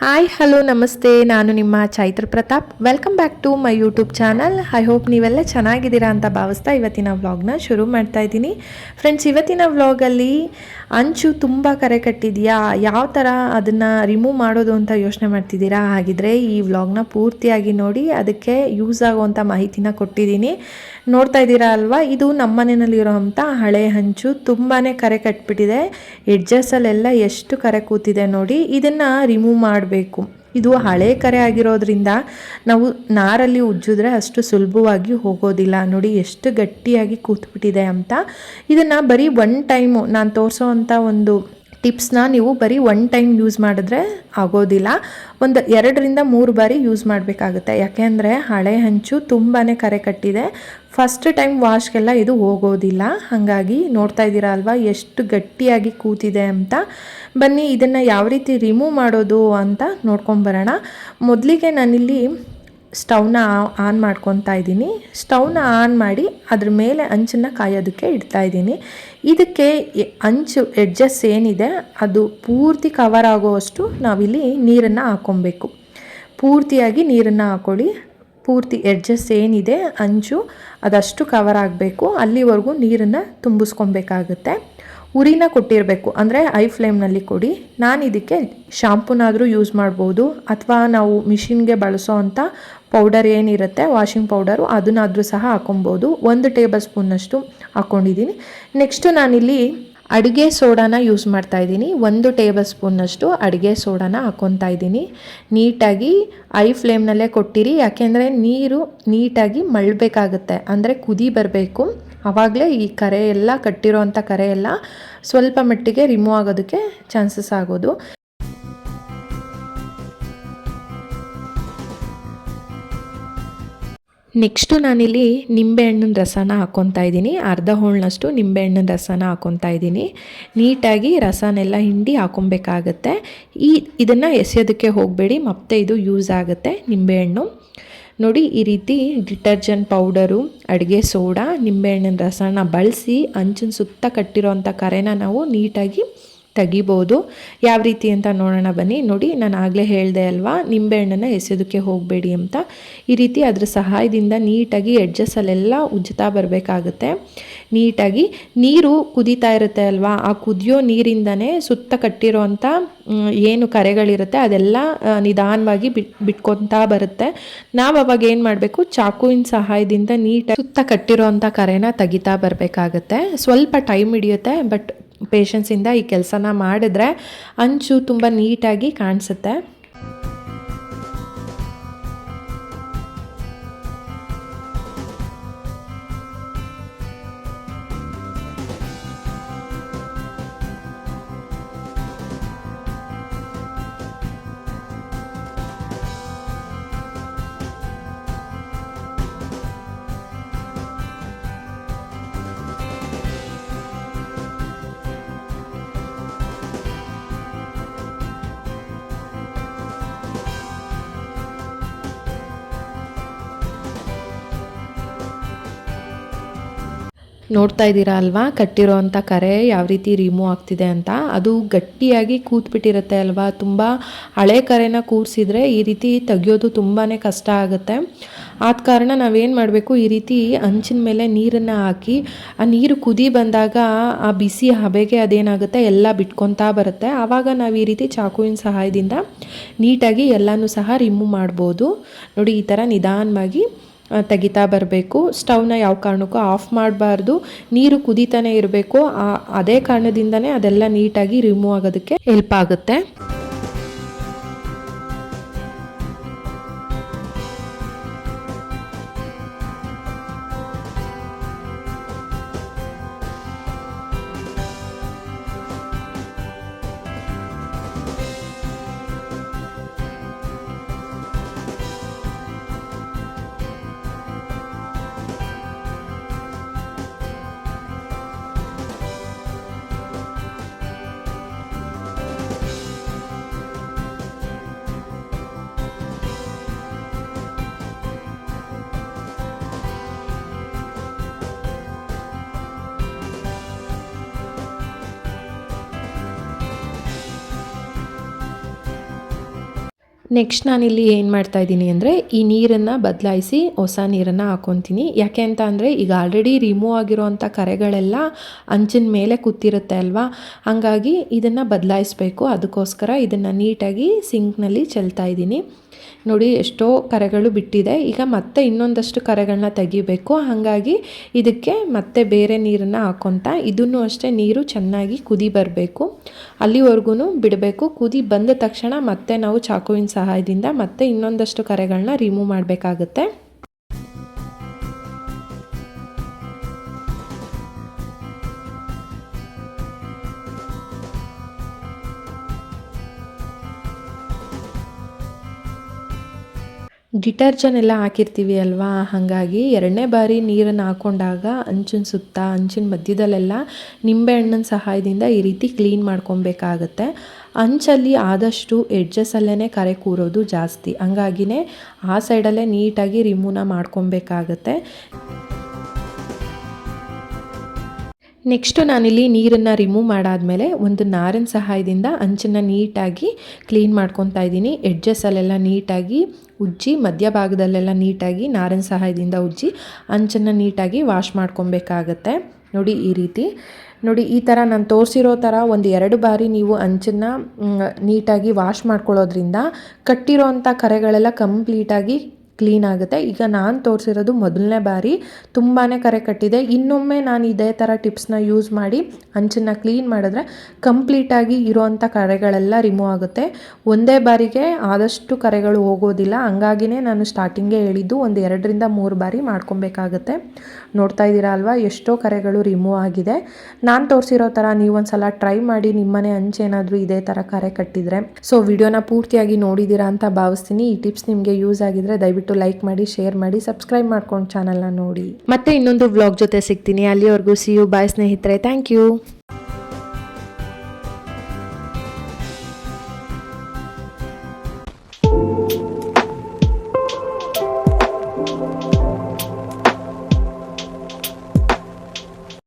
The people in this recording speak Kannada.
ಹಾಯ್ ಹಲೋ ನಮಸ್ತೆ ನಾನು ನಿಮ್ಮ Chaitra Pratap welcome back to my YouTube channel I hope ನೀವೆಲ್ಲ ಚೆನ್ನಾಗಿದ್ದೀರಾ ಅಂತ ಭಾವಿಸ್ತಾ ಇವತ್ತಿನ ವ್ಲಾಗ್ನ ಶುರು ಮಾಡ್ತಾ ಇದ್ದೀನಿ. ಫ್ರೆಂಡ್ಸ್ ಇವತ್ತಿನ ವ್ಲಾಗಲ್ಲಿ ಅಂಚು ತುಂಬ ಕರೆ ಕಟ್ಟಿದೆಯಾ? ಯಾವ ಥರ ಅದನ್ನು ರಿಮೂವ್ ಮಾಡೋದು ಅಂತ ಯೋಚನೆ ಮಾಡ್ತಿದ್ದೀರಾ? ಹಾಗಿದ್ರೆ ಈ ವ್ಲಾಗ್ನ ಪೂರ್ತಿಯಾಗಿ ನೋಡಿ, ಅದಕ್ಕೆ ಯೂಸ್ ಆಗುವಂಥ ಮಾಹಿತಿನ ಕೊಟ್ಟಿದ್ದೀನಿ. ನೋಡ್ತಾ ಇದ್ದೀರಾ ಅಲ್ವಾ? ಇದು ನಮ್ಮ ಮನೆಯಲ್ಲಿರೋವಂಥ ಹಳೆ ಹಂಚು. ತುಂಬಾ ಕರೆ ಕಟ್ಬಿಟ್ಟಿದೆ. ಎಡ್ಜಸ್ಸಲ್ಲೆಲ್ಲ ಎಷ್ಟು ಕರೆ ಕೂತಿದೆ ನೋಡಿ. ಇದನ್ನು ರಿಮೂವ್ ಮಾಡಬೇಕು. ಇದು ಹಳೆ ಕರೆ ಆಗಿರೋದ್ರಿಂದ ನಾವು ನಾರಲ್ಲಿ ಉಜ್ಜಿದ್ರೆ ಅಷ್ಟು ಸುಲಭವಾಗಿ ಹೋಗೋದಿಲ್ಲ. ನೋಡಿ ಎಷ್ಟು ಗಟ್ಟಿಯಾಗಿ ಕೂತ್ಬಿಟ್ಟಿದೆ ಅಂತ. ಇದನ್ನು ಬರೀ ಒನ್ ಟೈಮು ನಾನು ತೋರಿಸೋ ಒಂದು ಟಿಪ್ಸ್ನ ನೀವು ಬರೀ ಒನ್ ಟೈಮ್ ಯೂಸ್ ಮಾಡಿದ್ರೆ ಆಗೋದಿಲ್ಲ. ಒಂದು ಎರಡರಿಂದ ಮೂರು ಬಾರಿ ಯೂಸ್ ಮಾಡಬೇಕಾಗುತ್ತೆ. ಯಾಕೆಂದರೆ ಹಳೆ ಹಂಚು ತುಂಬಾ ಕರೆ ಕಟ್ಟಿದೆ. ಫಸ್ಟ್ ಟೈಮ್ ವಾಶ್ಗೆಲ್ಲ ಇದು ಹೋಗೋದಿಲ್ಲ. ಹಾಗಾಗಿ ನೋಡ್ತಾ ಇದ್ದೀರಾ ಅಲ್ವಾ? ಎಷ್ಟು ಗಟ್ಟಿಯಾಗಿ ಕೂತಿದೆ ಅಂತ. ಬನ್ನಿ, ಇದನ್ನು ಯಾವ ರೀತಿ ರಿಮೂವ್ ಮಾಡೋದು ಅಂತ ನೋಡ್ಕೊಂಬರೋಣ ಮೊದಲಿಗೆ ನಾನಿಲ್ಲಿ ಸ್ಟವ್ನ ಆನ್ ಮಾಡ್ಕೊತಾ ಇದ್ದೀನಿ. ಸ್ಟವ್ನ ಆನ್ ಮಾಡಿ ಅದ್ರ ಮೇಲೆ ಅಂಚನ್ನು ಕಾಯೋದಕ್ಕೆ ಇಡ್ತಾ ಇದ್ದೀನಿ. ಇದಕ್ಕೆ ಅಂಚು ಎಡ್ಜಸ್ ಏನಿದೆ, ಅದು ಪೂರ್ತಿ ಕವರ್ ಆಗೋವಷ್ಟು ನಾವಿಲ್ಲಿ ನೀರನ್ನು ಹಾಕ್ಕೊಬೇಕು ಪೂರ್ತಿಯಾಗಿ ನೀರನ್ನು ಹಾಕೊಳ್ಳಿ. ಪೂರ್ತಿ ಎಡ್ಜಸ್ ಏನಿದೆ, ಅಂಚು ಅದಷ್ಟು ಕವರ್ ಆಗಬೇಕು. ಅಲ್ಲಿವರೆಗೂ ನೀರನ್ನು ತುಂಬಿಸ್ಕೊಬೇಕಾಗುತ್ತೆ. ಉರಿನ ಕೊಟ್ಟಿರಬೇಕು. ಅಂದರೆ ಐ ಫ್ಲೇಮ್ನಲ್ಲಿ ಕೊಡಿ. ನಾನು ಇದಕ್ಕೆ ಶಾಂಪೂನಾದರೂ ಯೂಸ್ ಮಾಡ್ಬೋದು. ಅಥವಾ ನಾವು ಮಿಷಿನ್ಗೆ ಬಳಸೋ ಅಂಥ ಪೌಡರ್ ಏನಿರುತ್ತೆ ವಾಷಿಂಗ್ ಪೌಡರು ಅದನ್ನಾದರೂ ಸಹ ಹಾಕೊಬೋದು. ಒಂದು ಟೇಬಲ್ ಸ್ಪೂನಷ್ಟು ಹಾಕ್ಕೊಂಡಿದ್ದೀನಿ ನೆಕ್ಸ್ಟು ನಾನಿಲ್ಲಿ ಅಡುಗೆ ಸೋಡಾನ ಯೂಸ್ ಮಾಡ್ತಾ ಇದ್ದೀನಿ ಒಂದು ಟೇಬಲ್ ಸ್ಪೂನ್ನಷ್ಟು ಅಡುಗೆ ಸೋಡಾನ ಹಾಕ್ಕೊತಾ ಇದ್ದೀನಿ ನೀಟಾಗಿ ಐ ಫ್ಲೇಮ್ನಲ್ಲೇ ಕೊಟ್ಟಿರಿ. ಯಾಕೆಂದರೆ ನೀರು ನೀಟಾಗಿ ಮಳಬೇಕಾಗುತ್ತೆ. ಅಂದರೆ ಕುದಿ ಬರಬೇಕು. ಆವಾಗಲೇ ಈ ಕರೆ ಎಲ್ಲ ಕಟ್ಟಿರೋವಂಥ ಕರೆ ಎಲ್ಲ ಸ್ವಲ್ಪ ಮಟ್ಟಿಗೆ ರಿಮೂವ್ ಆಗೋದಕ್ಕೆ ಚಾನ್ಸಸ್ ಆಗೋದು. ನೆಕ್ಸ್ಟು ನಾನಿಲ್ಲಿ ನಿಂಬೆಹಣ್ಣಿನ ರಸನ ಹಾಕ್ಕೊತಾ ಇದ್ದೀನಿ. ಅರ್ಧ ಹೋಳ್ನಷ್ಟು ನಿಂಬೆಹಣ್ಣಿನ ರಸನ ಹಾಕ್ಕೊತಾ ಇದ್ದೀನಿ. ನೀಟಾಗಿ ರಸನೆಲ್ಲ ಹಿಂಡಿ ಹಾಕೊಬೇಕಾಗತ್ತೆ ಈ, ಇದನ್ನು ಎಸೆಯೋದಕ್ಕೆ ಹೋಗಬೇಡಿ. ಮತ್ತೆ ಇದು ಯೂಸ್ ಆಗುತ್ತೆ ನಿಂಬೆಹಣ್ಣು. ನೋಡಿ ಈ ರೀತಿ ಡಿಟರ್ಜೆಂಟ್ ಪೌಡರು, ಅಡುಗೆ ಸೋಡಾ, ನಿಂಬೆಹಣ್ಣಿನ ರಸನ ಬಳಸಿ ಅಂಚಿನ ಸುತ್ತ ಕಟ್ಟಿರೋವಂಥ ಕರೆನ ನಾವು ನೀಟಾಗಿ ತೆಗಿಬೋದು. ಯಾವ ರೀತಿ ಅಂತ ನೋಡೋಣ ಬನ್ನಿ. ನೋಡಿ, ನಾನು ಆಗಲೇ ಹೇಳಿದೆ ಅಲ್ವಾ, ನಿಂಬೆಹಣ್ಣನ್ನು ಎಸೆಯೋದಕ್ಕೆ ಹೋಗಬೇಡಿ ಅಂತ. ಈ ರೀತಿ ಅದರ ಸಹಾಯದಿಂದ ನೀಟಾಗಿ ಎಡ್ಜಸ್ಸಲ್ಲೆಲ್ಲ ಉಜ್ಜುತ್ತಾ ಬರಬೇಕಾಗುತ್ತೆ. ನೀಟಾಗಿ ನೀರು ಕುದೀತಾ ಇರುತ್ತೆ ಅಲ್ವಾ, ಆ ಕುದಿಯೋ ನೀರಿಂದನೇ ಸುತ್ತ ಕಟ್ಟಿರೋವಂಥ ಅಂಥ ಏನು ಕರೆಗಳಿರುತ್ತೆ ಅದೆಲ್ಲ ನಿಧಾನವಾಗಿ ಬಿಟ್, ಬಿಟ್ಕೊತಾ ಬರುತ್ತೆ. ನಾವು ಅವಾಗ ಏನು ಮಾಡಬೇಕು, ಚಾಕುವಿನ ಸಹಾಯದಿಂದ ನೀಟಾಗಿ ಸುತ್ತ ಕಟ್ಟಿರೋವಂಥ ಕರೆನ ತೆಗಿತಾ ಬರಬೇಕಾಗತ್ತೆ. ಸ್ವಲ್ಪ ಟೈಮ್ ಹಿಡಿಯುತ್ತೆ, ಬಟ್ ಪೇಷನ್ಸಿಂದ ಈ ಕೆಲಸನ ಮಾಡಿದ್ರೆ ಅಂಚು ತುಂಬ ನೀಟಾಗಿ ಕಾಣಿಸುತ್ತೆ. ನೋಡ್ತಾ ಇದ್ದೀರಾ ಅಲ್ವಾ? ಕಟ್ಟಿರೋ ಅಂಥ ಕರೆ ಯಾವ ರೀತಿ ರಿಮೂವ್ ಆಗ್ತಿದೆ ಅಂತ? ಅದು ಗಟ್ಟಿಯಾಗಿ ಕೂತ್ಬಿಟ್ಟಿರುತ್ತೆ ಅಲ್ವಾ? ತುಂಬ ಹಳೆ ಕರೆನ ಕೂರಿಸಿದ್ರೆ ಈ ರೀತಿ ತೆಗಿಯೋದು ತುಂಬಾ ಕಷ್ಟ ಆಗುತ್ತೆ. ಆದ ಕಾರಣ ನಾವೇನು ಮಾಡಬೇಕು? ಈ ರೀತಿ ಹಂಚಿನ ಮೇಲೆ ನೀರನ್ನು ಹಾಕಿ, ಆ ನೀರು ಕುದಿ ಬಂದಾಗ ಆ ಬಿಸಿ ಹಬೆಗೆ ಅದೇನಾಗುತ್ತೆ? ಎಲ್ಲ ಬಿಟ್ಕೊತಾ ಬರುತ್ತೆ. ಆವಾಗ ನಾವು ಈ ರೀತಿ ಚಾಕುವಿನ ಸಹಾಯದಿಂದ ನೀಟಾಗಿ ಎಲ್ಲನೂ ಸಹ ರಿಮೂವ್ ಮಾಡ್ಬೋದು. ನೋಡಿ, ಈ ಥರ ನಿಧಾನವಾಗಿ ತೆಗಿತಾ ಬರಬೇಕು. ಸ್ಟವ್ನ ಯಾವ ಕಾರಣಕ್ಕೂ ಆಫ್ ಮಾಡಬಾರ್ದು. ನೀರು ಕುದೀತಾನೆ ಇರಬೇಕು. ಅದೇ ಕಾರಣದಿಂದನೇ ಅದೆಲ್ಲ ನೀಟಾಗಿ ರಿಮೂವ್ ಆಗೋದಕ್ಕೆ ಹೆಲ್ಪ್ ಆಗುತ್ತೆ. ನೆಕ್ಸ್ಟ್ ನಾನಿಲ್ಲಿ ಏನು ಮಾಡ್ತಾಯಿದ್ದೀನಿ ಅಂದರೆ ಈ ನೀರನ್ನು ಬದಲಾಯಿಸಿ ಹೊಸ ನೀರನ್ನು ಹಾಕೊತೀನಿ. ಯಾಕೆ ಅಂತ ಅಂದರೆ ಈಗ ಆಲ್ರೆಡಿ ರಿಮೂವ್ ಆಗಿರೋವಂಥ ಕರೆಗಳೆಲ್ಲ ಅಂಚಿನ ಮೇಲೆ ಕೂತಿರುತ್ತೆ ಅಲ್ವಾ? ಹಾಗಾಗಿ ಇದನ್ನು ಬದಲಾಯಿಸಬೇಕು. ಅದಕ್ಕೋಸ್ಕರ ಇದನ್ನು ನೀಟಾಗಿ ಸಿಂಕ್ನಲ್ಲಿ ಚೆಲ್ತಾ ಇದ್ದೀನಿ. ನೋಡಿ, ಎಷ್ಟೋ ಕರೆಗಳು ಬಿಟ್ಟಿದೆ. ಈಗ ಮತ್ತೆ ಇನ್ನೊಂದಷ್ಟು ಕರೆಗಳನ್ನ ತೆಗಿಬೇಕು. ಹಾಗಾಗಿ ಇದಕ್ಕೆ ಮತ್ತೆ ಬೇರೆ ನೀರನ್ನು ಹಾಕೊತ ಇದನ್ನು ಅಷ್ಟೇ ನೀರು ಚೆನ್ನಾಗಿ ಕುದಿ ಬರಬೇಕು. ಅಲ್ಲಿವರೆಗೂ ಬಿಡಬೇಕು. ಕುದಿ ಬಂದ ತಕ್ಷಣ ಮತ್ತೆ ನಾವು ಚಾಕುವಿನ ಸಹಾಯದಿಂದ ಮತ್ತೆ ಇನ್ನೊಂದಷ್ಟು ಕರೆಗಳನ್ನ ರಿಮೂವ್ ಮಾಡಬೇಕಾಗುತ್ತೆ. ಡಿಟರ್ಜನ್ ಎಲ್ಲ ಹಾಕಿರ್ತೀವಿ ಅಲ್ವಾ? ಹಾಗಾಗಿ ಎರಡನೇ ಬಾರಿ ನೀರನ್ನು ಹಾಕೊಂಡಾಗ ಅಂಚಿನ ಸುತ್ತ, ಅಂಚಿನ ಮಧ್ಯದಲ್ಲೆಲ್ಲ ನಿಂಬೆಹಣ್ಣಿನ ಸಹಾಯದಿಂದ ಈ ರೀತಿ ಕ್ಲೀನ್ ಮಾಡ್ಕೊಬೇಕಾಗತ್ತೆ. ಅಂಚಲ್ಲಿ ಆದಷ್ಟು ಎಡ್ಜಸ್ಸಲ್ಲೇ ಕರೆ ಕೂರೋದು ಜಾಸ್ತಿ. ಹಂಗಾಗಿನೇ ಆ ಸೈಡಲ್ಲೇ ನೀಟಾಗಿ ರಿಮೂವ್ನ ಮಾಡ್ಕೊಬೇಕಾಗತ್ತೆ. ನೆಕ್ಸ್ಟು ನಾನಿಲ್ಲಿ ನೀರನ್ನು ರಿಮೂವ್ ಮಾಡಾದಮೇಲೆ ಒಂದು ನಾರಿನ ಸಹಾಯದಿಂದ ಅಂಚನ್ನು ನೀಟಾಗಿ ಕ್ಲೀನ್ ಮಾಡ್ಕೊತಾ ಇದ್ದೀನಿ. ಎಡ್ಜಸ್ಸಲ್ಲೆಲ್ಲ ನೀಟಾಗಿ ಉಜ್ಜಿ ಮಧ್ಯಭಾಗದಲ್ಲೆಲ್ಲ ನೀಟಾಗಿ ನಾರಿನ ಸಹಾಯದಿಂದ ಉಜ್ಜಿ, ಅಂಚನ್ನು ನೀಟಾಗಿ ವಾಶ್ ಮಾಡ್ಕೊಬೇಕಾಗತ್ತೆ. ನೋಡಿ ಈ ರೀತಿ. ನೋಡಿ ಈ ಥರ ನಾನು ತೋರಿಸಿರೋ ಥರ ಒಂದು ಎರಡು ಬಾರಿ ನೀವು ಅಂಚನ್ನು ನೀಟಾಗಿ ವಾಶ್ ಮಾಡ್ಕೊಳ್ಳೋದ್ರಿಂದ ಕಟ್ಟಿರೋ ಅಂಥ ಕರೆಗಳೆಲ್ಲ ಕಂಪ್ಲೀಟಾಗಿ ಕ್ಲೀನ್ ಆಗುತ್ತೆ. ಈಗ ನಾನು ತೋರಿಸಿರೋದು ಮೊದಲನೇ ಬಾರಿ ತುಂಬಾ ಕರೆ ಕಟ್ಟಿದೆ. ಇನ್ನೊಮ್ಮೆ ನಾನು ಇದೇ ಥರ ಟಿಪ್ಸ್ನ ಯೂಸ್ ಮಾಡಿ ಅಂಚನ್ನು ಕ್ಲೀನ್ ಮಾಡಿದ್ರೆ ಕಂಪ್ಲೀಟಾಗಿ ಇರೋವಂಥ ಕರೆಗಳೆಲ್ಲ ರಿಮೂವ್ ಆಗುತ್ತೆ. ಒಂದೇ ಬಾರಿಗೆ ಆದಷ್ಟು ಕರೆಗಳು ಹೋಗೋದಿಲ್ಲ. ಹಂಗಾಗಿನೇ ನಾನು ಸ್ಟಾರ್ಟಿಂಗೇ ಹೇಳಿದ್ದು ಒಂದು ಎರಡರಿಂದ ಮೂರು ಬಾರಿ ಮಾಡ್ಕೊಬೇಕಾಗತ್ತೆ. ನೋಡ್ತಾ ಇದ್ದೀರಾ ಅಲ್ವಾ? ಎಷ್ಟೋ ಕರೆಗಳು ರಿಮೂವ್ ಆಗಿದೆ. ನಾನು ತೋರಿಸಿರೋ ಥರ ನೀವೊಂದು ಸಲ ಟ್ರೈ ಮಾಡಿ ನಿಮ್ಮನೆ ಅಂಚೇನಾದರೂ ಇದೇ ಥರ ಕರೆ ಕಟ್ಟಿದರೆ. ಸೊ ವಿಡಿಯೋನ ಪೂರ್ತಿಯಾಗಿ ನೋಡಿದ್ದೀರಾ ಅಂತ ಭಾವಿಸ್ತೀನಿ. ಈ ಟಿಪ್ಸ್ ನಿಮಗೆ ಯೂಸ್ ಆಗಿದ್ರೆ ದಯವಿಟ್ಟು ಲೈಕ್ ಮಾಡಿ ಶೇರ್ ಮಾಡಿ ಸಬ್ಸ್ಕ್ರೈಬ್ ಮಾಡ್ಕೊಂಡು ಚಾನಲ್ನ ನೋಡಿ. ಮತ್ತೆ ಇನ್ನೊಂದು ವ್ಲಾಗ್ ಜೊತೆ ಸಿಗ್ತೀನಿ. ಅಲ್ಲಿವರೆಗೂ ಸಿ ಯು ಬಾಯ್ ಸ್ನೇಹಿತರೆ. Thank you